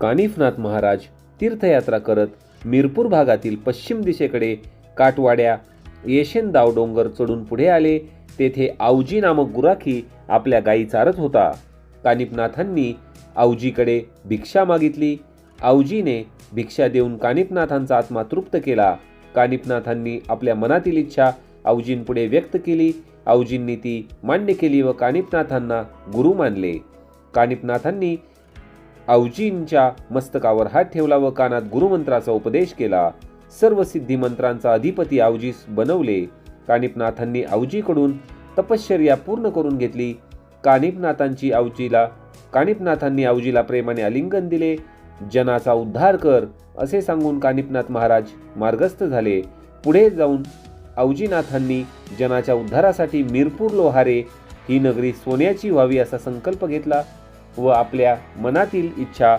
कानिफनाथ महाराज तीर्थयात्रा करत मिरपूर भागातील पश्चिम दिशेकडे काटवाड्या येशेनदाव डोंगर चढून पुढे आले. तेथे आवजी नामक गुराखी आपल्या गायी चारत होता. कानिपनाथांनी आवजीकडे भिक्षा मागितली. आवजीने भिक्षा देऊन कानिपनाथांचा आत्मा तृप्त केला. कानिपनाथांनी आपल्या मनातील इच्छा आवजींपुढे व्यक्त केली. आवजींनी ती मान्य केली व कानिपनाथांना गुरु मानले. कानिपनाथांनी आवजींच्या मस्तकावर हात ठेवला व कानात गुरुमंत्राचा उपदेश केला. सर्व सिद्धी मंत्रांचा अधिपती आवजीस बनवले. कानिपनाथांनी आवजीकडून तपश्चर्या पूर्ण करून घेतली. कानिपनाथांची आवजीला कानिपनाथांनी आवजीला प्रेमाने आलिंगन दिले. जनाचा उद्धार कर असे सांगून कानिपनाथ महाराज मार्गस्थ झाले. पुढे जाऊन आवजीनाथांनी जनाच्या उद्धारासाठी मिरपूर लोहारे ही नगरी सोन्याची व्हावी असा संकल्प घेतला. व आपल्या मनातील इच्छा